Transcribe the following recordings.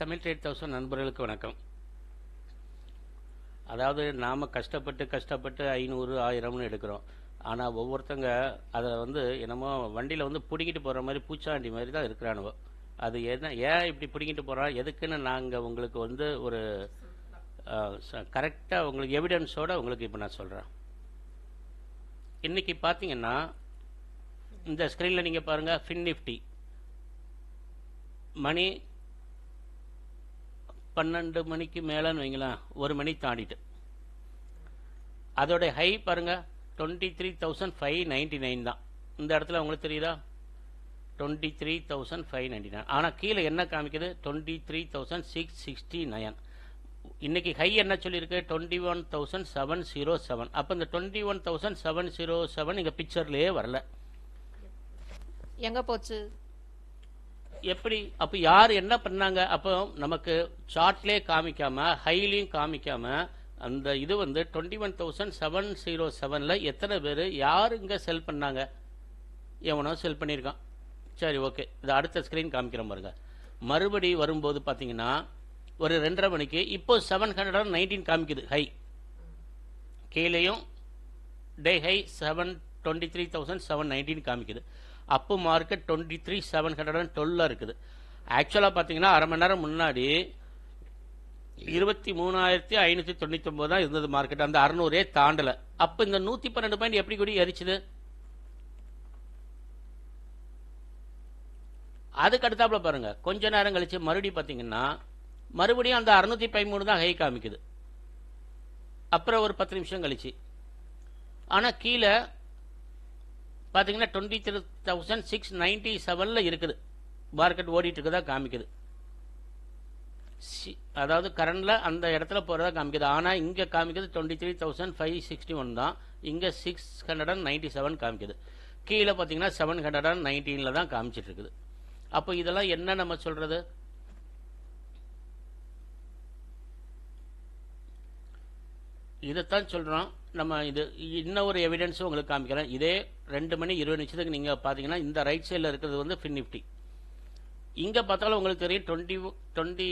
Tamil trade thousand நண்பர்களுக்கு வணக்கம். அதாவது நாம் கஷ்டப்பட்டு கஷ்டப்பட்டு ஐநூறு ஆயிரம்னு எடுக்கிறோம். ஆனால் ஒவ்வொருத்தங்க அதை வந்து என்னமோ வண்டியில் வந்து பிடிக்கிட்டு போகிற மாதிரி பூச்சாண்டி மாதிரி தான் இருக்கிறானுவோ. அது என்ன ஏன் இப்படி பிடிக்கிட்டு போகிறான் எதுக்குன்னு நாங்கள் உங்களுக்கு வந்து ஒரு கரெக்டாக உங்களுக்கு எவிடன்ஸோடு உங்களுக்கு இப்போ நான் சொல்கிறேன் இன்றைக்கி பார்த்தீங்கன்னா இந்த ஸ்க்ரீனில் நீங்கள் பாருங்கள் ஃபின் நிஃப்டி மணி பன்னெண்டு மணிக்கு மேலேன்னு வைங்களேன் ஒரு மணி தாண்டிட்டு. அதோட ஹை பாருங்க twenty three thousand five ninety nine தான். இந்த இடத்துல உங்களுக்கு தெரியுதா? Twenty three thousand five ninety nine ஆனால் கீழே என்ன காமிக்குது? Twenty three thousand six sixty nine இன்னைக்கு ஹை என்ன சொல்லியிருக்கு? Twenty one thousand seven zero seven அப்போ இந்த twenty one thousand seven zero seven இங்கே பிக்சர்லேயே வரல. எங்கே போச்சு? எப்படி அப்போ யார் என்ன பண்ணாங்க? அப்போ நமக்கு சார்ட்லேயே காமிக்காம ஹைலையும் காமிக்காம அந்த இது வந்து twenty one thousand seven zero செவனில் எத்தனை பேர் யார் இங்கே செல் பண்ணாங்க? எவனோ செல் பண்ணியிருக்கான். சரி ஓகே இது அடுத்த ஸ்க்ரீன் காமிக்கிறோம் பாருங்க. மறுபடி வரும்போது பார்த்தீங்கன்னா ஒரு ரெண்டரை மணிக்கு இப்போ செவன் ஹண்ட்ரட் நைன்டீன் காமிக்குது ஹை கீழேயும் day high seven twenty three thousand seven nineteen காமிக்குது. அப்பு market twenty three seven hundred and டுவெல்ல இருக்குது ஆக்சுவலாக பார்த்தீங்கன்னா அரை மணி நேரம் முன்னாடி இருபத்தி மூணாயிரத்தி ஐநூற்றி தொண்ணூற்றி ஒம்பது தான் இருந்தது மார்க்கெட் அந்த அறநூறே தாண்டலை. அப்போ இந்த நூற்றி பன்னெண்டு பாயிண்ட் எப்படி கூடி எரிச்சுது அதுக்கு அடுத்தாப்புல பாருங்க. கொஞ்ச நேரம் கழிச்சு மறுபடியும் பார்த்தீங்கன்னா மறுபடியும் அந்த அறுநூத்தி பதிமூணு தான் ஹை காமிக்குது. அப்புறம் ஒரு பத்து நிமிஷம் கழிச்சு. ஆனால் கீழே பார்த்தீங்கன்னா twenty three thousand six ninety செவனில் இருக்குது. மார்க்கெட் ஓடிட்டுருக்கதா காமிக்குது. சி- அதாவது கரண்டில் அந்த இடத்துல போகிறதா காமிக்குது. ஆனால் இங்கே காமிக்குது twenty three thousand five sixty one தான். இங்கே six hundred and ninety seven காமிக்குது. கீழே பார்த்தீங்கன்னா செவன் ஹண்ட்ரட் அண்ட் நைன்டீனில் தான் காமிச்சிட்டு இருக்குது அப்போ இதெல்லாம் என்ன நம்ம சொல்கிறது இதைத்தான் சொல்கிறோம் நம்ம இது இன்னும் ஒரு எவிடன்ஸும் உங்களுக்கு காமிக்கிறேன். இதே ரெண்டு மணி இருபது நிமிஷத்துக்கு நீங்கள் பார்த்தீங்கன்னா இந்த ரைட் சைடில் இருக்கிறது வந்து ஃபின் நிஃப்டி இங்கே பார்த்தாலும் உங்களுக்கு தெரியும் twenty twenty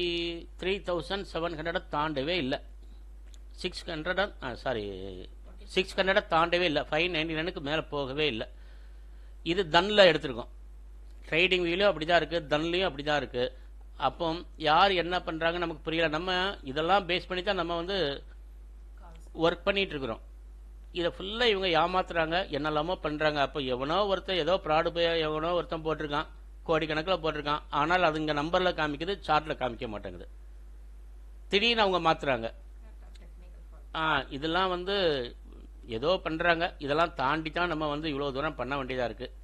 three thousand seven ஹண்ட்ரடை தாண்டவே இல்லை. சிக்ஸ் ஹண்ட்ரடா சாரி சிக்ஸ் ஹண்ட்ரடை தாண்டவே இல்லை. ஃபைவ் நைன்டி நைனுக்கு மேலே போகவே இல்லை. இது தன்னில் எடுத்திருக்கோம். ட்ரேடிங் வியூலையும் அப்படி தான் இருக்குது தன்லையும் அப்படி தான் இருக்குது அப்போ யார் என்ன பண்ணுறாங்க நமக்கு புரியல. நம்ம இதெல்லாம் பேஸ் பண்ணி தான் நம்ம வந்து ஒர்க் பண்ணிட்டு இருக்கிறோம் இதை ஃபுல்லாக இவங்க ஏமாத்துறாங்க என்னெல்லாமோ பண்ணுறாங்க அப்போ எவனோ ஒருத்தன் ஏதோ ப்ராடு போய் எவனோ ஒருத்தன் போட்டிருக்கான் கோடிக்கணக்கில் போட்டிருக்கான். ஆனால் அது இங்கே நம்பரில் காமிக்குது சார்ட்டில் காமிக்க மாட்டேங்குது. திடீர்னு அவங்க மாற்றுறாங்க ஆ இதெல்லாம் வந்து ஏதோ பண்ணுறாங்க இதெல்லாம் தாண்டி தான் நம்ம வந்து இவ்வளோ தூரம் பண்ண வேண்டியதாக இருக்குது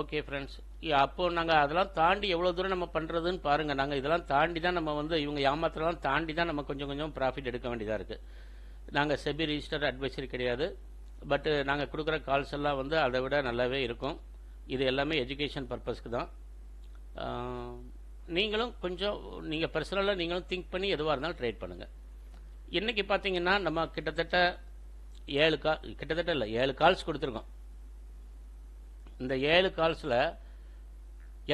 ஓகே ஃப்ரெண்ட்ஸ் அப்போ நாங்கள் அதெல்லாம் தாண்டி எவ்வளோ தூரம் நம்ம பண்ணுறதுன்னு பாருங்கள் நாங்கள் இதெல்லாம் தாண்டி தான் நம்ம வந்து இவங்க ஏமாத்திரலாம் தாண்டி தான் நம்ம கொஞ்சம் கொஞ்சம் ப்ராஃபிட் எடுக்க வேண்டியதாக இருக்குது நாங்கள் செபி ரிஜிஸ்டர் அட்வைசரி கிடையாது. பட்டு நாங்கள் கொடுக்குற கால்ஸ் எல்லாம் வந்து அதை விட நல்லாவே இருக்கும். இது எல்லாமே எஜுகேஷன் பர்பஸ்க்கு தான். நீங்களும் கொஞ்சம் நீங்கள் பர்சனலாக நீங்களும் திங்க் பண்ணி எதுவாக இருந்தாலும் ட்ரேட் பண்ணுங்கள் இன்றைக்கி பார்த்தீங்கன்னா நம்ம கிட்டத்தட்ட ஏழு கா கிட்டத்தட்ட இல்லை ஏழு கால்ஸ் கொடுத்துருக்கோம். இந்த ஏழு கால்ஸில்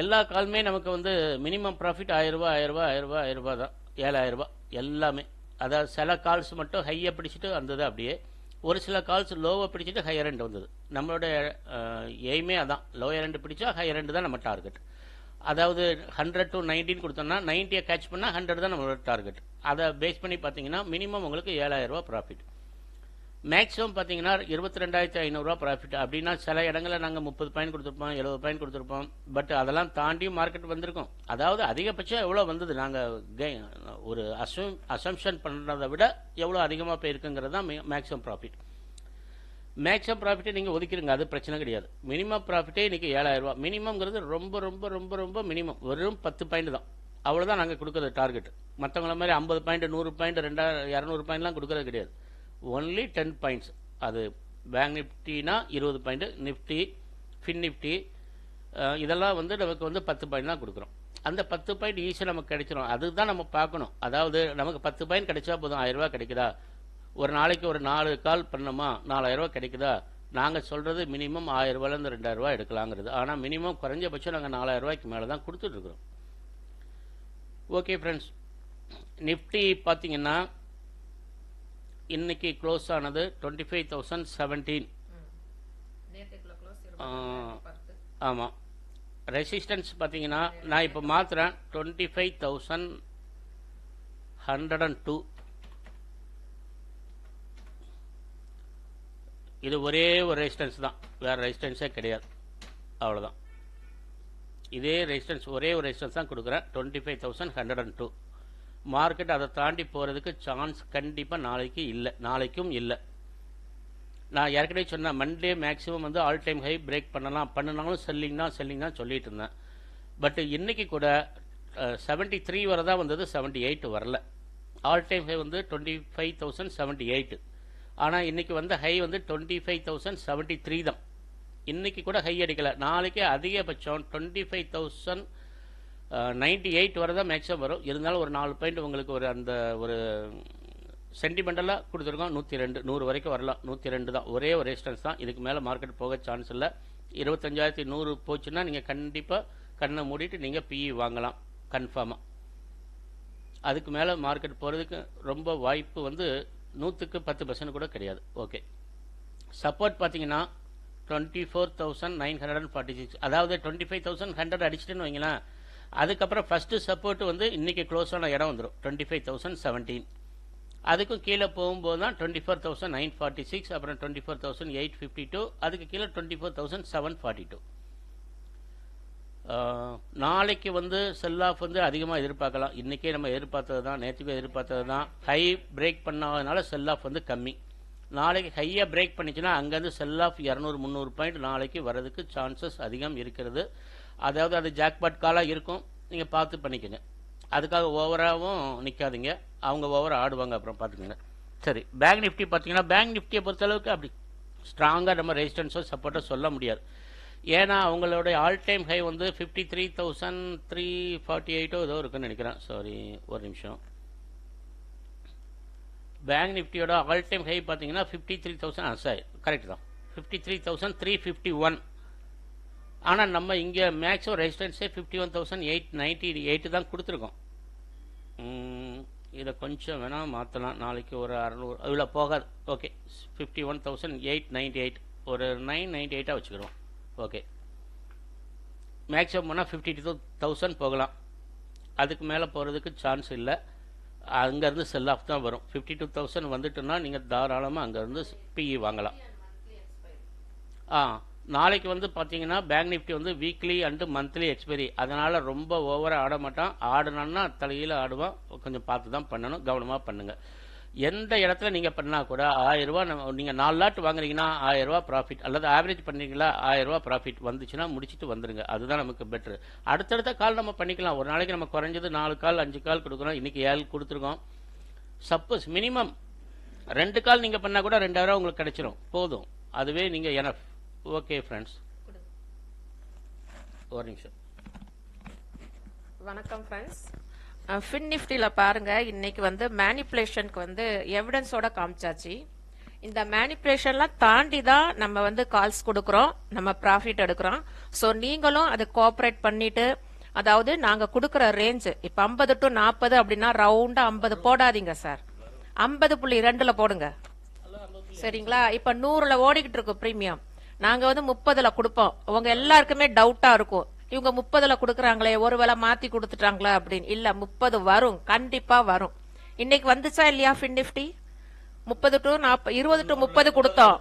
எல்லா காலுமே நமக்கு வந்து மினிமம் ப்ராஃபிட் ஆயிரரூபா ஆயிரரூபா ஆயிரரூபா ஆயிரரூபா தான். ஏழாயிரரூபா. எல்லாமே. அதாவது சில கால்ஸ் மட்டும் ஹையை பிடிச்சிட்டு வந்தது அப்படியே ஒரு சில கால்ஸ் லோவை பிடிச்சிட்டு ஹையர் ரெண்டு வந்தது. நம்மளோட எய்மே அதான். லோயர் ரெண்டு பிடிச்சா ஹையர் ரெண்டு தான் நம்ம டார்கெட் அதாவது ஹண்ட்ரட் டு நைன்டீன் கொடுத்தோம்னா நைன்ட்டியை கேட்ச் பண்ணால் ஹண்ட்ரட் தான் நம்மளோட டார்கெட் அதை பேஸ் பண்ணி பார்த்தீங்கன்னா மினிமம் உங்களுக்கு ஏழாயிரரூபா ப்ராஃபிட் மேக்ஸிமம் பார்த்தீங்கன்னா இருபத்தி ரெண்டாயிரத்தி ஐநூறுரூவா ப்ராஃபிட் அப்படின்னா சில இடங்களில் நாங்கள் முப்பது பாயிண்ட் கொடுத்துருப்போம் எழுபது பாயிண்ட் கொடுத்துருப்போம். பட் அதெல்லாம் தாண்டியும் மார்க்கெட் வந்திருக்கோம். அதாவது அதிகபட்சம் எவ்வளோ வந்தது? நாங்கள் ஒரு அசம் அசம்ஷன் பண்ணுறதை விட எவ்வளோ அதிகமாக போயிருக்குங்கிறது தான் மேக்ஸிமம் ப்ராஃபிட் மேக்ஸிமம் ப்ராஃபிட்டே நீங்கள் ஒதுக்கிடுங்க அது பிரச்சனை கிடையாது. மினிமம் ப்ராஃபிட்டே இன்றைக்கி ஏழாயிரரூவா மினிமம்ங்கிறது ரொம்ப ரொம்ப ரொம்ப ரொம்ப மினிமம் வெறும் பத்து பாயிண்ட் தான். அவ்வளோதான் நாங்கள் கொடுக்குறது டார்கெட் மற்றவங்கள மாதிரி ஐம்பது பாயிண்ட் நூறு பாயிண்ட் ரெண்டாயிரம் இரநூறு பாயிண்ட்லாம் கொடுக்கறது கிடையாது. ஒன்லி டென் பாயிண்ட்ஸ் அது பேங்க் நிஃப்டினா இருபது பாயிண்ட்டு நிஃப்டி ஃபின் நிஃப்டி இதெல்லாம் வந்து நமக்கு வந்து பத்து பாயிண்ட் தான் கொடுக்குறோம். அந்த பத்து பாயிண்ட் ஈஸியாக நமக்கு கிடைச்சிரும். அதுதான் நம்ம பார்க்கணும். அதாவது நமக்கு பத்து பாயிண்ட் கிடைச்சா போதும் ஆயிரரூபா கிடைக்குதா? ஒரு நாளைக்கு ஒரு நாலு கால் பண்ணோமா நாலாயிரரூபா கிடைக்குதா? நாங்கள் சொல்கிறது மினிமம் ஆயிரரூபாலேருந்து ரெண்டாயிரரூபா ரெண்டாயிரம் எடுக்கலாங்கிறது. ஆனால் மினிமம் குறைஞ்சபட்சம் நாங்கள் நாலாயிரரூபாய்க்கு மேலே தான் கொடுத்துட்ருக்குறோம் ஓகே ஃப்ரெண்ட்ஸ் நிஃப்டி பார்த்தீங்கன்னா இன்னைக்கு க்ளோஸ் ஆனது டுவெண்ட்டி ஃபைவ் தௌசண்ட் செவன்டீன் ஆமாம் ரெசிஸ்டன்ஸ் பார்த்தீங்கன்னா நான் இப்போ மாத்துறேன். Twenty five thousand hundred and two இது ஒரே ஒரு ரெசிஸ்டன்ஸ் தான். வேறு ரெசிஸ்டன்ஸே கிடையாது. அவ்வளோதான் இதே ரெசிஸ்டன்ஸ் ஒரே ஒரு ரெசிஸ்டன்ஸ் தான் கொடுக்குறேன். Twenty five thousand hundred and two market அதை தாண்டி போகிறதுக்கு சான்ஸ் கண்டிப்பாக நாளைக்கு இல்லை. நாளைக்கும் இல்லை. நான் ஏற்கனவே சொன்னேன் மண்டே மேக்ஸிமம் வந்து ஆல் டைம் ஹை பிரேக் பண்ணலாம். பண்ணினாலும் செல்லிங் தான் செல்லிங் தான் சொல்லிட்டு இருந்தேன். பட் இன்றைக்கி கூட செவன்ட்டி த்ரீ வரை தான் வந்தது செவன்ட்டி எயிட் வரல. ஆல் டைம் ஹை வந்து twenty five thousand seventy eight ஆனால் இன்றைக்கி வந்த ஹை வந்து twenty five thousand seventy three தான். இன்றைக்கி கூட ஹை அடிக்கலை. நாளைக்கு அதிகபட்சம் twenty five thousand ninety eight வரை தான் மேக்ஸிமம் வரும். இருந்தாலும் ஒரு நாலு பாயிண்ட் உங்களுக்கு ஒரு அந்த ஒரு சென்டிமெண்டலாக கொடுத்துருக்கோம். நூற்றி ரெண்டு நூறு வரைக்கும் வரலாம். நூற்றி ரெண்டு தான். ஒரே ஒரு ரெசிஸ்டன்ஸ் தான். இதுக்கு மேலே மார்க்கெட் போக சான்ஸ் இல்லை. இருபத்தஞ்சாயிரத்தி நூறு போச்சுன்னா நீங்கள் கண்டிப்பாக கண்ணை மூடிட்டு நீங்கள் பிஇ வாங்கலாம். கன்ஃபார்மாக அதுக்கு மேலே மார்க்கெட் போகிறதுக்கு ரொம்ப வாய்ப்பு வந்து நூற்றுக்கு பத்து பர்சன்ட் கூட கிடையாது. ஓகே சப்போர்ட் பார்த்தீங்கன்னா twenty four thousand nine hundred and forty six அதாவது டுவெண்ட்டி ஃபைவ் தௌசண்ட் ஹண்ட்ரட் அடிச்சிட்டுன்னு வைங்களேன். அதுக்கப்புறம் ஃபஸ்ட்டு சப்போர்ட் வந்து இன்றைக்கி க்ளோஸ் ஆன இடம் வந்துடும் டுவெண்ட்டி ஃபைவ் தௌசண்ட் செவன்டீன் அதுக்கும் கீழே போகும்போது தான் twenty four thousand nine forty six அப்புறம் twenty four thousand eight fifty two அதுக்கு கீழே twenty four thousand seven forty two நாளைக்கு வந்து செல் ஆஃப் வந்து அதிகமாக எதிர்பார்க்கலாம். இன்றைக்கே நம்ம எதிர்பார்த்தது தான் நேற்றுக்கு எதிர்பார்த்தது தான் ஹை பிரேக் பண்ணாதனால செல் ஆஃப் வந்து கம்மி. நாளைக்கு ஹையாக பிரேக் பண்ணிச்சுன்னா அங்கேருந்து செல் ஆஃப் இரநூறு முந்நூறு பாயிண்ட் நாளைக்கு வரதுக்கு சான்சஸ் அதிகம் இருக்கிறது. அதாவது அது ஜாக்பாட் காலாக இருக்கும். நீங்கள் பார்த்து பண்ணிக்கோங்க. அதுக்காக ஓவராகவும் நிற்காதீங்க அவங்க ஓவராக ஆடுவாங்க. அப்புறம் பார்த்துக்கோங்க. சரி பேங்க் நிஃப்டி பார்த்தீங்கன்னா பேங்க் நிஃப்டியை பொறுத்தளவுக்கு அப்படி ஸ்ட்ராங்காக நம்ம ரெசிஸ்டன்ஸோ சப்போர்ட்டோ சொல்ல முடியாது. ஏன்னா அவங்களோட ஆல் டைம் ஹை வந்து fifty three thousand three forty எயிட்டோ ஏதோ இருக்குன்னு நினைக்கிறேன். சாரி ஒரு நிமிஷம். பேங்க் நிஃப்டியோட ஆல் டைம் ஹை பார்த்தீங்கன்னா fifty three thousand sorry correct தான். Fifty three thousand three fifty one ஆனால் நம்ம இங்கே maximum ரெசிஸ்டன்ஸே fifty one thousand eight ninety eight தான் கொடுத்துருக்கோம். இதை கொஞ்சம் வேணால் மாற்றலாம் நாளைக்கு ஒரு அறநூறு இவ்வளோ போகாது. Okay fifty one thousand eight ninety eight ஒரு நைன் நைன்டி எயிட்டாக வச்சுக்கிறோம். ஓகே மேக்ஸிமம் போனால் ஃபிஃப்டி டூ தௌசண்ட் போகலாம். அதுக்கு மேலே போகிறதுக்கு சான்ஸ் இல்லை. அங்கேருந்து செல் ஆஃப் தான் வரும். ஃபிஃப்டி டூ தௌசண்ட் வந்துட்டுன்னா நீங்கள் தாராளமாக அங்கேருந்து பிஇ வாங்கலாம். ஆ. நாளைக்கு வந்து பார்த்தீங்கன்னா பேங்க் நிஃப்டி வந்து வீக்லி அண்டு மந்த்லி எக்ஸ்பைரி அதனால் ரொம்ப ஓவராக ஆட மாட்டான். ஆடணும்னா தலையில் ஆடுவான். கொஞ்சம் பார்த்து தான் பண்ணணும். கவனமாக பண்ணுங்கள் எந்த இடத்துல நீங்கள் பண்ணால் கூட ஆயிரம் ரூபா நம்ம நீங்கள் நாலு லாட் வாங்குறீங்கன்னா ஆயிரம் ரூபா ப்ராஃபிட் அல்லது ஆவரேஜ் பண்ணுறீங்களா ஆயிரம் ரூபா ப்ராஃபிட் வந்துச்சுன்னா முடிச்சுட்டு வந்துடுங்க அதுதான் நமக்கு பெட்ரு அடுத்தடுத்த கால் நம்ம பண்ணிக்கலாம். ஒரு நாளைக்கு நம்ம குறைஞ்சது நாலு கால் அஞ்சு கால் கொடுக்குறோம். இன்றைக்கி ஏழு கொடுத்துருக்கோம். சப்போஸ் மினிமம் ரெண்டு கால் நீங்கள் பண்ணால் கூட ரெண்டாயிரம் உங்களுக்கு கிடைச்சிரும். போதும். அதுவே நீங்கள் எனஃப் ஓகே ஃப்ரெண்ட்ஸ் ஒரு நிமிஷம். வணக்கம் ஃப்ரெண்ட்ஸ் ஃபின் நிஃப்டியில் பாருங்க இன்னைக்கு வந்து மேனிப்புலேஷனுக்கு வந்து எவிடன்ஸோட காமிச்சாச்சு. இந்த மேனிப்புலேஷன்லாம் தாண்டி தான் நம்ம வந்து கால்ஸ் கொடுக்குறோம் நம்ம ப்ராஃபிட் எடுக்கிறோம். ஸோ நீங்களும் அதை கோஆப்ரேட் பண்ணிட்டு அதாவது நாங்கள் கொடுக்குற ரேஞ்சு இப்போ ஐம்பது டு நாற்பது அப்படின்னா ரவுண்டாக ஐம்பது போடாதீங்க சார் ஐம்பது புள்ளி ரெண்டுல போடுங்க. சரிங்களா? இப்ப நூறுல ஓடிக்கிட்டு இருக்கு பிரீமியம் நாங்க வந்து முப்பதுல கொடுப்போம். உங்க எல்லாருக்குமே டவுட்டா இருக்கும். இவங்க முப்பதுல கொடுக்குறாங்களே ஒருவேளை மாத்தி கொடுத்துட்டாங்களா அப்படின்னு. இல்ல முப்பது வரும். கண்டிப்பா வரும். இன்னைக்கு வந்துச்சா இல்லையா ஃபின் நிஃப்டி முப்பது டு நாற்பது இருபது டு முப்பது கொடுத்தோம்.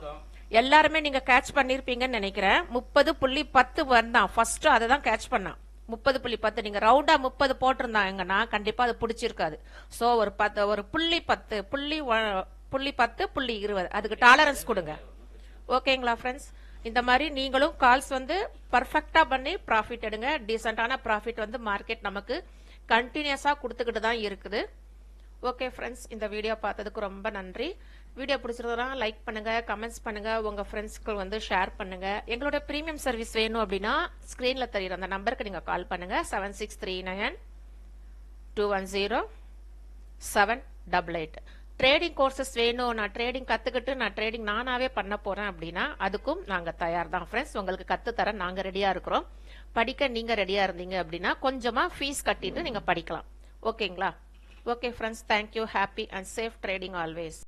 எல்லாருமே நீங்க கேட்ச் பண்ணிருப்பீங்கன்னு நினைக்கிறேன். முப்பது புள்ளி பத்து வந்தான் ஃபர்ஸ்ட் அதை தான் கேட்ச் பண்ணான். முப்பது புள்ளி பத்து நீங்க ரவுண்டா முப்பது போட்டிருந்தாங்கன்னா கண்டிப்பா அது பிடிச்சிருக்காது. சோ ஒரு பத்து ஒரு புள்ளி பத்து புள்ளி ஒ- புள்ளி பத்து புள்ளி இருபது. அதுக்கு டாலரன்ஸ் கொடுங்க. ஓகேங்களா ஃப்ரெண்ட்ஸ் இந்த மாதிரி நீங்களும் கால்ஸ் வந்து பர்ஃபெக்டாக பண்ணி ப்ராஃபிட் எடுங்க. டீசெண்டான ப்ராஃபிட் வந்து மார்க்கெட் நமக்கு கண்டினியூஸாக கொடுத்துக்கிட்டு தான் இருக்குது. ஓகே ஃப்ரெண்ட்ஸ் இந்த வீடியோ பார்த்ததுக்கு ரொம்ப நன்றி. வீடியோ பிடிச்சிருந்தா லைக் பண்ணுங்கள் கமெண்ட்ஸ் பண்ணுங்கள் உங்கள் ஃப்ரெண்ட்ஸ்க்கு வந்து ஷேர் பண்ணுங்கள் எங்களோட ப்ரீமியம் சர்வீஸ் வேணும் அப்படின்னா ஸ்க்ரீனில் தெரியுற அந்த நம்பருக்கு நீங்கள் கால் பண்ணுங்கள் seven six three nine two one zero seven double eight trading courses வேணும் நான் ட்ரேடிங் கற்றுக்கிட்டு நான் ட்ரேடிங் நானாவே பண்ண போறேன் அப்படின்னா அதுக்கும் நாங்கள் தயார் தான் ஃப்ரெண்ட்ஸ் உங்களுக்கு கற்றுத்தர நாங்கள் ரெடியாக இருக்கிறோம். படிக்க நீங்கள் ரெடியாக இருந்தீங்க அப்படின்னா கொஞ்சமாக ஃபீஸ் கட்டிட்டு நீங்கள் படிக்கலாம். ஓகேங்களா okay friends thank you happy and safe trading always